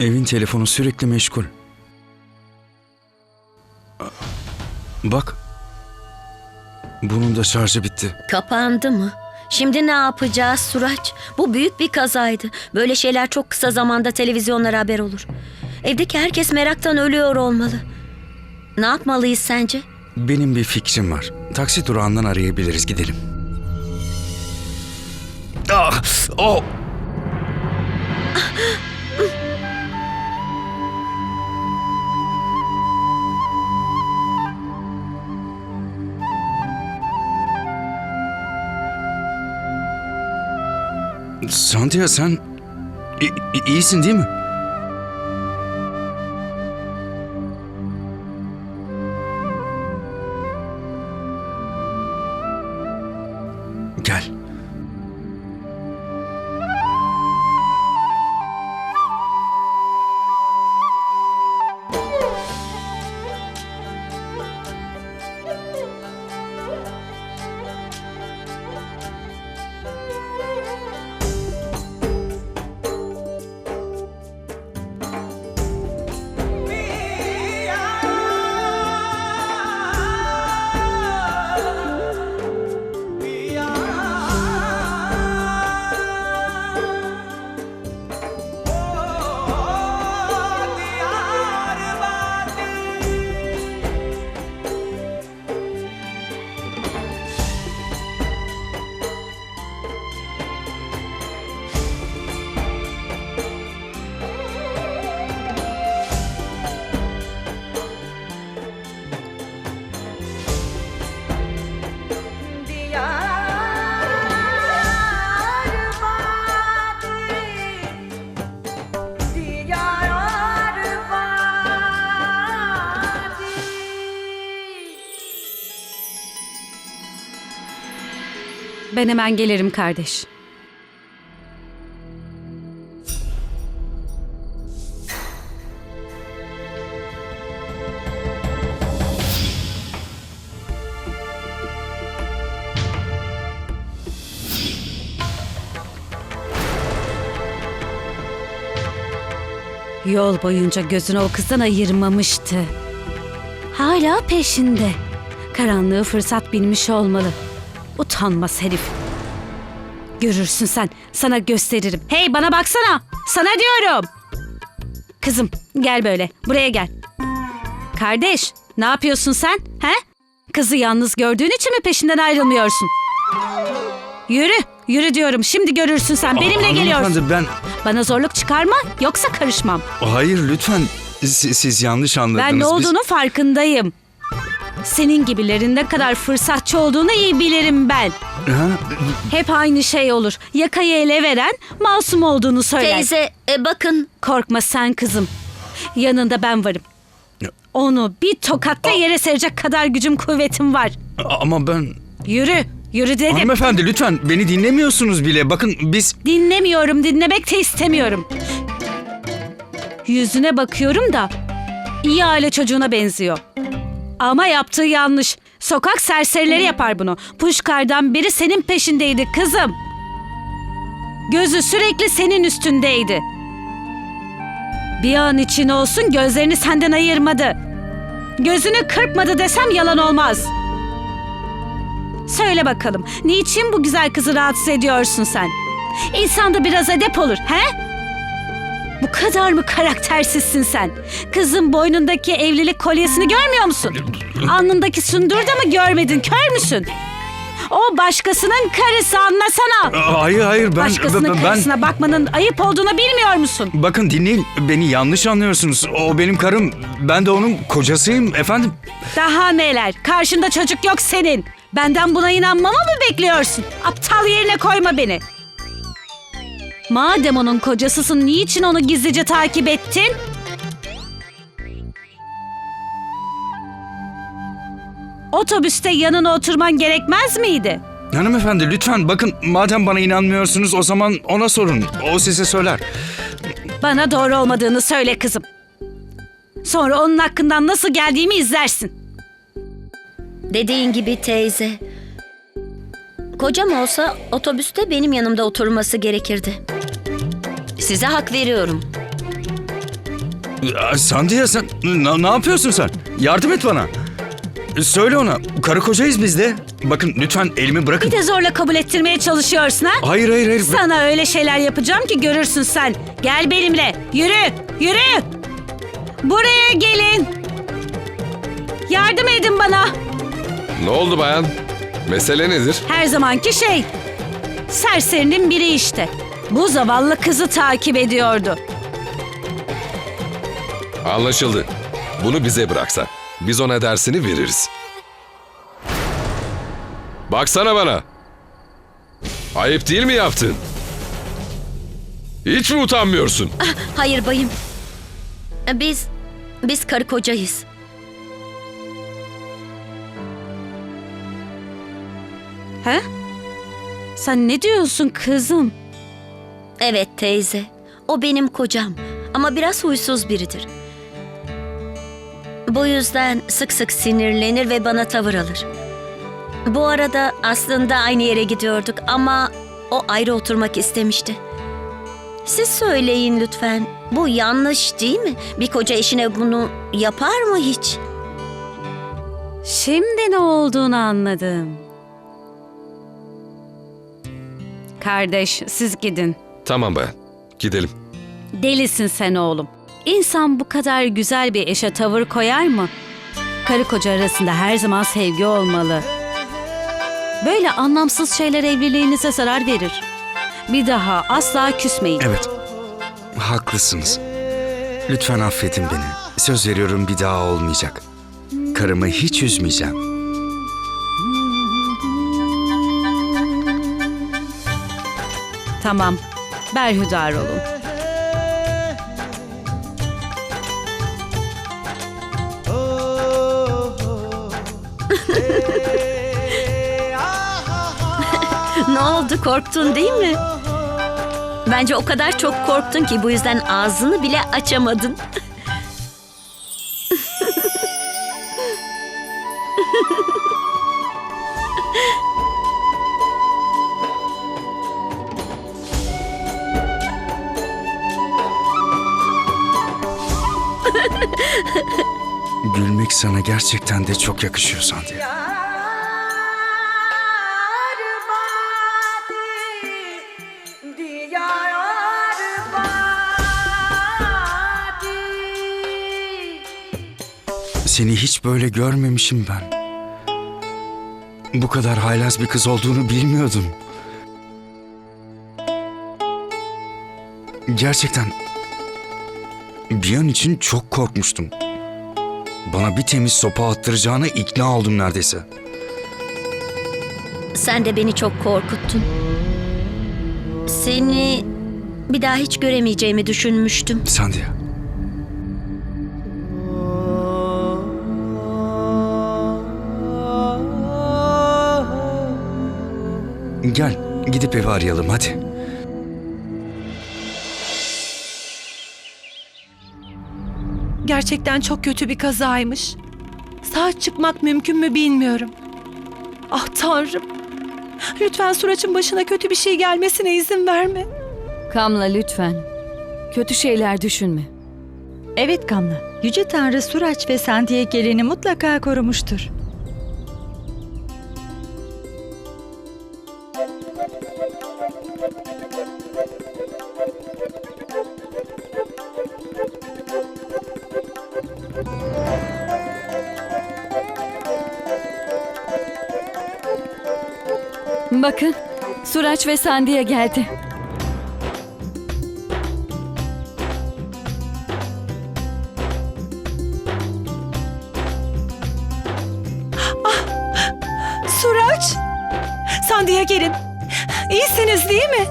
Evin telefonu sürekli meşgul. Bak. Bunun da şarjı bitti. Kapandı mı? Şimdi ne yapacağız Suraç? Bu büyük bir kazaydı. Böyle şeyler çok kısa zamanda televizyonlara haber olur. Evdeki herkes meraktan ölüyor olmalı. Ne yapmalıyız sence? Benim bir fikrim var. Taksi durağından arayabiliriz. Gidelim. Ah! Oh! Santia sen i- iyisin değil mi? Ben hemen gelirim kardeş. Yol boyunca gözünü o kızdan ayırmamıştı. Hala peşinde. Karanlığı fırsat bilmiş olmalı. Utanmaz herif. Görürsün sen. Sana gösteririm. Hey bana baksana. Sana diyorum. Kızım gel böyle. Buraya gel. Kardeş ne yapıyorsun sen? He? Kızı yalnız gördüğün için mi peşinden ayrılmıyorsun? Yürü. Yürü diyorum. Şimdi görürsün sen. Benimle Aa, geliyorsun. hanımefendi, ben... Bana zorluk çıkarma yoksa karışmam. Hayır lütfen. Siz, siz yanlış anladınız. Ben ne Biz- olduğunu farkındayım. Senin gibilerin ne kadar fırsatçı olduğunu iyi bilirim ben. Ha? Hep aynı şey olur. Yakayı ele veren masum olduğunu söyler. Teyze e, bakın Korkma sen kızım. Yanında ben varım. Onu bir tokatta yere serecek kadar gücüm kuvvetim var. Ama ben... Yürü, yürü dedim. Hanımefendi lütfen beni dinlemiyorsunuz bile. Bakın biz... Dinlemiyorum, dinlemek de istemiyorum. Yüzüne bakıyorum da iyi aile çocuğuna benziyor. Ama yaptığı yanlış. Sokak serserileri yapar bunu. Puşkar'dan biri senin peşindeydi kızım. Gözü sürekli senin üstündeydi. Bir an için olsun gözlerini senden ayırmadı. Gözünü kırpmadı desem yalan olmaz. Söyle bakalım, niçin bu güzel kızı rahatsız ediyorsun sen? İnsan da biraz edep olur, he? Bu kadar mı karaktersizsin sen? Kızın boynundaki evlilik kolyesini görmüyor musun? Alnındaki sündür de mı görmedin, kör müsün? O başkasının karısı anlasana. Hayır hayır ben... Başkasının ben- karısına bakmanın ayıp olduğunu bilmiyor musun? Bakın dinleyin beni yanlış anlıyorsunuz. O benim karım. Ben de onun kocasıyım efendim. Daha neler? Karşında çocuk yok senin. Benden buna inanmamı mı bekliyorsun? Aptal yerine koyma beni. Madem onun kocasısın niçin onu gizlice takip ettin? Otobüste yanına oturman gerekmez miydi? Hanımefendi lütfen bakın madem bana inanmıyorsunuz o zaman ona sorun. O size söyler. Bana doğru olmadığını söyle kızım. Sonra onun hakkından nasıl geldiğimi izlersin. dediğin gibi teyze. Kocam olsa otobüste benim yanımda oturması gerekirdi. Size hak veriyorum. Aa, Sandiya sen ne, ne yapıyorsun sen? Yardım et bana. Söyle ona. Karı kocayız biz de. Bakın lütfen elimi bırakın. Bir de zorla kabul ettirmeye çalışıyorsun ha? Hayır hayır hayır. Sana öyle şeyler yapacağım ki görürsün sen. Gel benimle. Yürü, yürü. Buraya gelin. Yardım edin bana. Ne oldu bayan? Mesele nedir? Her zamanki şey. Serserinin biri işte. Bu zavallı kızı takip ediyordu. Anlaşıldı. Bunu bize bıraksa. Biz ona dersini veririz. Baksana bana. Ayıp değil mi yaptın? Hiç mi utanmıyorsun? Hayır bayım. Biz, biz karı kocayız. He? Sen ne diyorsun kızım? Evet teyze. O benim kocam. Ama biraz huysuz biridir. Bu yüzden sık sık sinirlenir ve bana tavır alır. Bu arada aslında aynı yere gidiyorduk ama o ayrı oturmak istemişti. Siz söyleyin lütfen. Bu yanlış değil mi? Bir koca eşine bunu yapar mı hiç? Şimdi ne olduğunu anladım. Kardeş siz gidin. Tamam bayan. Gidelim. Delisin sen oğlum. İnsan bu kadar güzel bir eşe tavır koyar mı? Karı koca arasında her zaman sevgi olmalı. Böyle anlamsız şeyler evliliğinize zarar verir. Bir daha asla küsmeyin. Evet. Haklısınız. Lütfen affedin beni. Söz veriyorum bir daha olmayacak. Karımı hiç üzmeyeceğim. Tamam. Berhudar olun. ne oldu korktun değil mi? Bence o kadar çok korktun ki bu yüzden ağzını bile açamadın. Gülmek sana gerçekten de çok yakışıyor Sandiya. Seni hiç böyle görmemişim ben. Bu kadar haylaz bir kız olduğunu bilmiyordum. Gerçekten bir an için çok korkmuştum. Bana bir temiz sopa attıracağına ikna oldum neredeyse. Sen de beni çok korkuttun. Seni bir daha hiç göremeyeceğimi düşünmüştüm. Sandia. Gel, gidip evi arayalım hadi. Gerçekten çok kötü bir kazaymış. Sağ çıkmak mümkün mü bilmiyorum. Ah tanrım. Lütfen Suraç'ın başına kötü bir şey gelmesine izin verme. Kamla lütfen. Kötü şeyler düşünme. Evet Kamla. Yüce Tanrı Suraç ve Sandiye gelini mutlaka korumuştur. Bakın, Suraç ve Sandiye geldi. Suraç! Sandiye gelin. İyisiniz değil mi?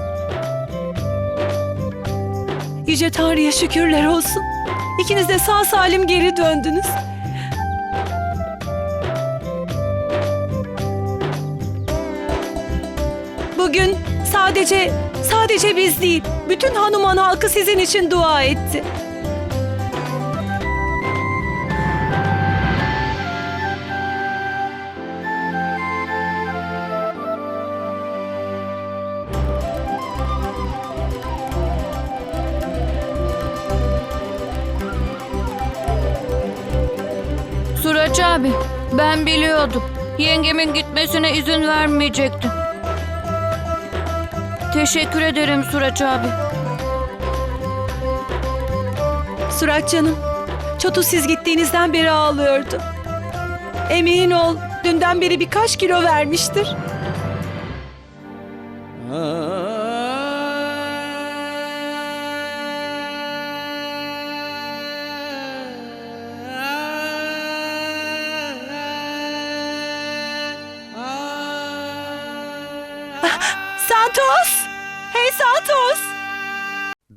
Yüce Tanrı'ya şükürler olsun. İkiniz de sağ salim geri döndünüz. Bugün sadece sadece biz değil, bütün Hanuman halkı sizin için dua etti. Suraç abi, ben biliyordum. Yengemin gitmesine izin vermeyecektim. Teşekkür ederim Suraç abi. Surat canım, Çotu siz gittiğinizden beri ağlıyordu. Emin ol, dünden beri birkaç kilo vermiştir. Ah, Santos!